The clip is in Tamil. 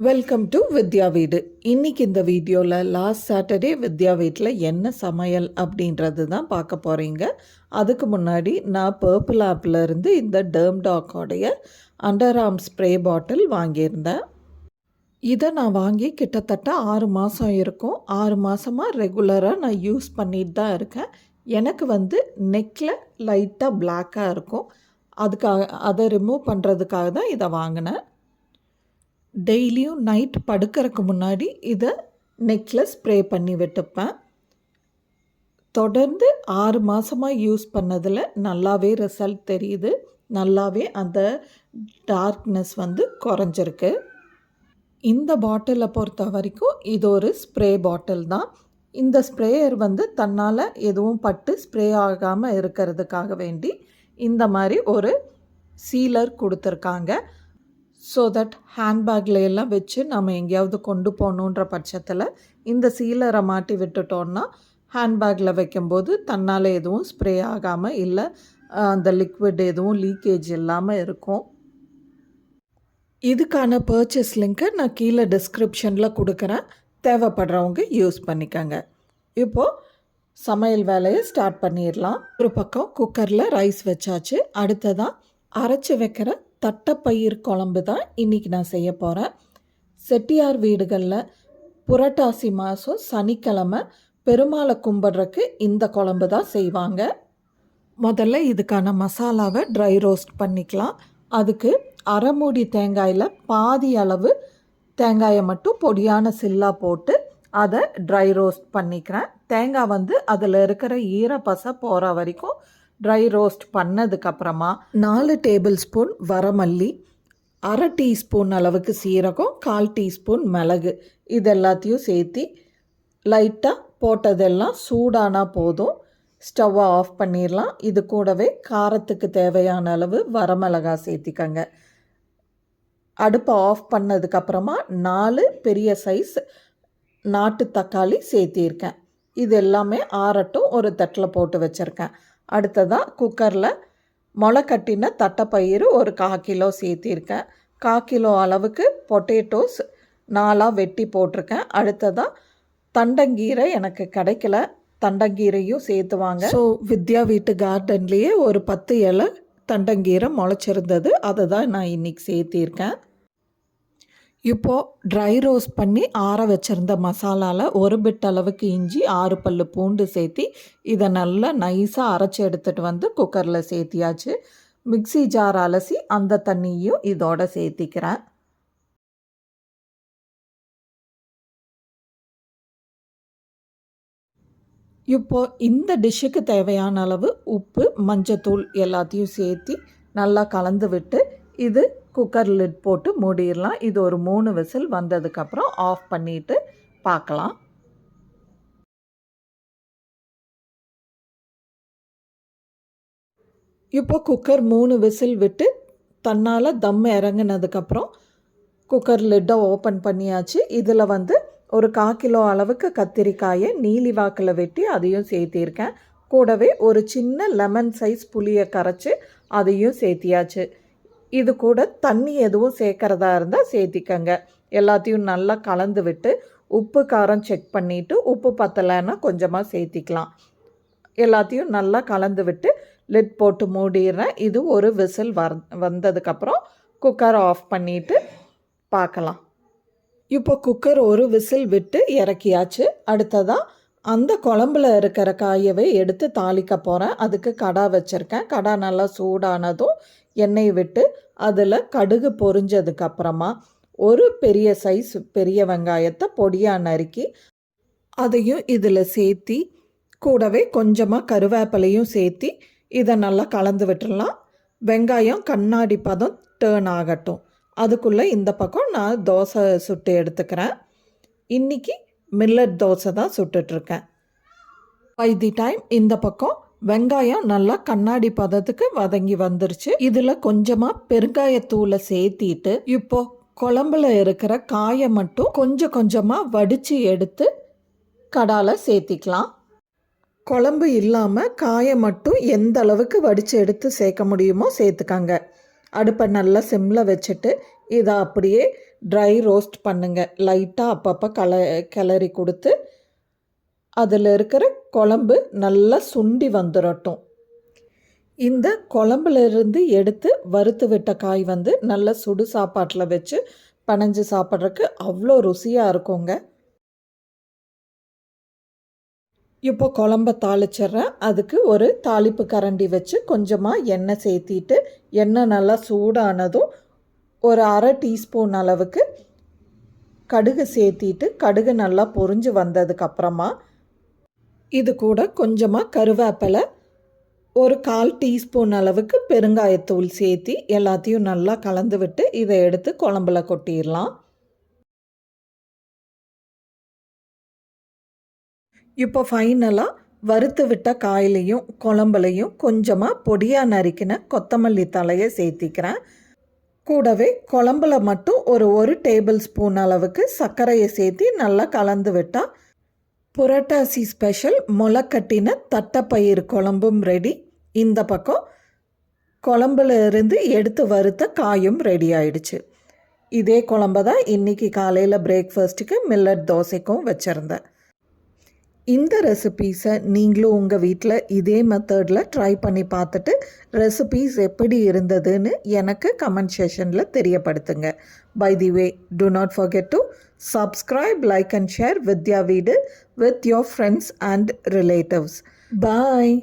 வெல்கம் டு வித்யா வீடு. இன்னைக்கு இந்த வீடியோவில் லாஸ்ட் சாட்டர்டே வித்யா வீட்டில் என்ன சமையல் அப்படின்றது தான் பார்க்க போகிறீங்க அதுக்கு முன்னாடி நான் பர்பிள் ஆப்லேருந்து இந்த டேர்ம் டாக்கோடைய அண்டர் ஆர்ம் ஸ்ப்ரே பாட்டில் வாங்கியிருந்தேன். இதை நான் வாங்கி கிட்டத்தட்ட ஆறு மாதம் இருக்கும். ஆறு மாதமாக ரெகுலராக நான் யூஸ் பண்ணிட்டு தான் இருக்கேன். எனக்கு வந்து நெக்கில் லைட்டாக பிளாக்காக இருக்கும். அதுக்காக அதை ரிமூவ் பண்ணுறதுக்காக தான் இதை வாங்கினேன். டெய்லியும் நைட் படுக்கிறதுக்கு முன்னாடி இதை நெக்கில் ஸ்ப்ரே பண்ணி விட்டுப்பேன். தொடர்ந்து ஆறு மாதமாக யூஸ் பண்ணதில் நல்லாவே ரிசல்ட் தெரியுது. நல்லாவே அந்த டார்க்னஸ் வந்து குறைஞ்சிருக்கு. இந்த பாட்டிலை பொறுத்த வரைக்கும் இது ஒரு ஸ்ப்ரே பாட்டில் தான். இந்த ஸ்ப்ரேயர் வந்து தன்னால் எதுவும் பட்டு ஸ்ப்ரே ஆகாமல் இருக்கிறதுக்காக வேண்டி இந்த மாதிரி ஒரு சீலர் கொடுத்துருக்காங்க. ஸோ தட் ஹேண்ட்பேக்கில் எல்லாம் வச்சு நம்ம எங்கேயாவது கொண்டு போகணுன்ற பட்சத்தில் இந்த சீலரை மாட்டி விட்டுட்டோன்னா ஹேண்ட்பேக்கில் வைக்கும்போது தன்னால் எதுவும் ஸ்ப்ரே ஆகாமல் இல்லை அந்த லிக்விட் எதுவும் லீக்கேஜ் இல்லாமல் இருக்கும். இதுக்கான பர்ச்சேஸ் லிங்க்கை நான் கீழே டிஸ்கிரிப்ஷனில் கொடுக்குறேன். தேவைப்படுறவங்க யூஸ் பண்ணிக்கோங்க. இப்போது சமையல் வேலையை ஸ்டார்ட் பண்ணிடலாம். ஒரு பக்கம் குக்கரில் ரைஸ் வச்சாச்சு அடுத்ததாக அரைச்சி வைக்கிற தட்டைப்பயிர் குழம்பு தான் இன்றைக்கி நான் செய்ய போகிறேன் செட்டியார் வீடுகளில் புரட்டாசி மாதம் சனிக்கிழமை பெருமாளை கும்பிட்றக்கு இந்த குழம்பு தான் செய்வாங்க. முதல்ல இதுக்கான மசாலாவை ட்ரை ரோஸ்ட் பண்ணிக்கலாம். அதுக்கு அரை மூடி தேங்காயில் பாதி அளவு தேங்காயை மட்டும் பொடியான சில்லா போட்டு அதை ட்ரை ரோஸ்ட் பண்ணிக்கிறேன். தேங்காய் வந்து அதில் இருக்கிற ஈரப்பசை போகிற வரைக்கும் ட்ரை ரோஸ்ட் பண்ணதுக்கப்புறமா நாலு டேபிள் ஸ்பூன் வரமல்லி அரை டீஸ்பூன் அளவுக்கு சீரகம் கால் டீஸ்பூன் மிளகு. இது எல்லாத்தையும் சேர்த்து லைட்டாக போட்டதெல்லாம் சூடானா போதும். ஸ்டவ்வை ஆஃப் பண்ணிடலாம் இது கூடவே காரத்துக்கு தேவையான அளவு வரமிளகா சேர்த்திக்கங்க. அடுப்பை ஆஃப் பண்ணதுக்கப்புறமா நாலு பெரிய சைஸ் நாட்டு தக்காளி சேர்த்திருக்கேன். இது எல்லாமே ஆறட்டும் ஒரு தட்டில் போட்டு வச்சுருக்கேன். அடுத்ததாக குக்கரில் முளை கட்டின தட்டைப்பயிறு ஒரு கா கிலோ சேர்த்திருக்கேன். கா கிலோ அளவுக்கு பொட்டேட்டோஸ் நாலாக வெட்டி போட்டிருக்கேன். அடுத்ததாக தண்டங்கீரை எனக்கு கிடைக்கல. தண்டங்கீரையும் சேர்த்துவாங்க ஸோ வித்யா வீட்டு கார்டன்லேயே ஒரு பத்து இலை தண்டங்கீரை முளைச்சிருந்தது. அதை தான் நான் இன்றைக்கி சேர்த்திருக்கேன். இப்போது ட்ரை ரோஸ்ட் பண்ணி ஆற வச்சுருந்த மசாலாவில் ஒரு பிட் அளவுக்கு இஞ்சி ஆறு பல் பூண்டு சேர்த்தி இதை நல்லா நைஸாக அரைச்சி எடுத்துகிட்டு வந்து குக்கரில் சேர்த்தியாச்சு. மிக்சி ஜார் அலசி அந்த தண்ணியும் இதோட சேர்த்திக்கிறேன். இப்போ இந்த டிஷ்ஷுக்கு தேவையான அளவு உப்பு மஞ்சத்தூள் எல்லாத்தையும் சேர்த்தி நல்லா கலந்து விட்டு இது குக்கர் லிட் போட்டு மூடிடலாம். இது ஒரு மூணு விசில் வந்ததுக்கப்புறம் ஆஃப் பண்ணிவிட்டு பார்க்கலாம். இப்போ குக்கர் மூணு விசில் விட்டு தன்னால் தம் இறங்கினதுக்கப்புறம் குக்கர் லிட்டை ஓப்பன் பண்ணியாச்சு. இதில் வந்து ஒரு கா கிலோ அளவுக்கு கத்திரிக்காயை நீலி வாக்கில் வெட்டி அதையும் சேர்த்திருக்கேன். கூடவே ஒரு சின்ன லெமன் சைஸ் புளியை கரைச்சி அதையும் சேர்த்தியாச்சு. இது கூட தண்ணி எதுவும் சேர்க்குறதா இருந்தால் சேர்த்திக்கங்க. எல்லாத்தையும் நல்லா கலந்து விட்டு உப்பு காரம் செக் பண்ணிவிட்டு உப்பு பத்தலைன்னா கொஞ்சமாக சேர்த்திக்கலாம். எல்லாத்தையும் நல்லா கலந்து விட்டு லிட் போட்டு மூடிடுறேன். இது ஒரு விசில் வர் வந்ததுக்கப்புறம் குக்கரை ஆஃப் பண்ணிவிட்டு பார்க்கலாம். இப்போ குக்கர் ஒரு விசில் விட்டு இறக்கியாச்சு. அடுத்ததாக அந்த குழம்புல இருக்கிற காயவே எடுத்து தாளிக்க போகிறேன் அதுக்கு கடா வச்சுருக்கேன். கடா நல்லா சூடானதும் எண்ணெய் விட்டு அதில் கடுகு பொரிஞ்சதுக்கப்புறமா ஒரு பெரிய சைஸ் பெரிய வெங்காயத்தை பொடியாக நறுக்கி அதையும் இதில் சேர்த்தி கூடவே கொஞ்சமாக கருவேப்பிலையும் சேர்த்தி இதை நல்லா கலந்து விட்டுடலாம். வெங்காயம் கண்ணாடி பதம் டேர்ன் ஆகட்டும். அதுக்குள்ளே இந்த பக்கம் நான் தோசை சுட்டு எடுத்துக்கிறேன். இன்றைக்கி மில்லட் தோசை தான் சுட்டுட்ருக்கேன் பை தி டைம் இந்த பக்கம் வெங்காயம் நல்லா கண்ணாடி பதத்துக்கு வதங்கி வந்துருச்சு. இதில் கொஞ்சமாக பெருங்காயத்தூளை சேர்த்திட்டு இப்போ குழம்புல இருக்கிற காயை மட்டும் கொஞ்சம் கொஞ்சமாக வடித்து எடுத்து கடால சேர்த்திக்கலாம். குழம்பு இல்லாமல் காயை மட்டும் எந்த அளவுக்கு வடித்து எடுத்து சேர்க்க முடியுமோ சேர்த்துக்கங்க. அடுப்பை நல்லா சிம்மில் வச்சுட்டு இதை அப்படியே ட்ரை ரோஸ்ட் பண்ணுங்கள் லைட்டாக அப்பப்போ கல கிளறி கொடுத்து அதில் இருக்கிற குழம்பு நல்லா சுண்டி வந்துடட்டும் இந்த குழம்புலேருந்து எடுத்து வறுத்து விட்ட காய் வந்து நல்ல சுடு சாப்பாட்டில் வச்சு பனைஞ்சு சாப்பிட்றதுக்கு அவ்வளோ ருசியாக இருக்குங்க. இப்போ குழம்ப தாளிச்சிட்றேன். அதுக்கு ஒரு தாளிப்பு கரண்டி வச்சு கொஞ்சமாக எண்ணெய் சேர்த்திட்டு எண்ணெய் நல்லா சூடானதும் ஒரு அரை டீஸ்பூன் அளவுக்கு கடுகு சேர்த்திட்டு கடுகு நல்லா பொரிஞ்சு வந்ததுக்கப்புறமா இது கூட கொஞ்சமாக கருவேப்பிலை ஒரு கால் டீஸ்பூன் அளவுக்கு பெருங்காயத்தூள் சேர்த்தி எல்லாத்தையும் நல்லா கலந்து விட்டு இதை எடுத்து குழம்புல கொட்டிடலாம். இப்போ ஃபைனலாக வறுத்து விட்ட காயிலையும் குழம்புலையும் கொஞ்சமாக பொடியாக நறுக்கின கொத்தமல்லி தலையை சேர்த்திக்கிறேன். கூடவே குழம்புல மட்டும் ஒரு ஒரு டேபிள் ஸ்பூன் அளவுக்கு சர்க்கரையை சேர்த்தி நல்லா கலந்து விட்டால் புரட்டாசி ஸ்பெஷல் முளைக்கட்டின தட்டைப்பயிறு குழம்பும் ரெடி இந்த பக்கம் குழம்புல இருந்து எடுத்து வறுத்த காயும் ரெடி ஆயிடுச்சு. இதே குழம்ப தான் இன்றைக்கி காலையில் பிரேக்ஃபாஸ்ட்டுக்கு மில்லட் தோசைக்கும் வச்சுருந்தேன். இந்த ரெசிபீஸை நீங்களும் உங்கள் வீட்டில் இதே மெத்தடில் ட்ரை பண்ணி பார்த்துட்டு ரெசிபீஸ் எப்படி இருந்ததுன்னு எனக்கு கமெண்ட் செஷனில் தெரியப்படுத்துங்க. By the way do not forget to subscribe like and share வித்யா வீடு with your friends and relatives bye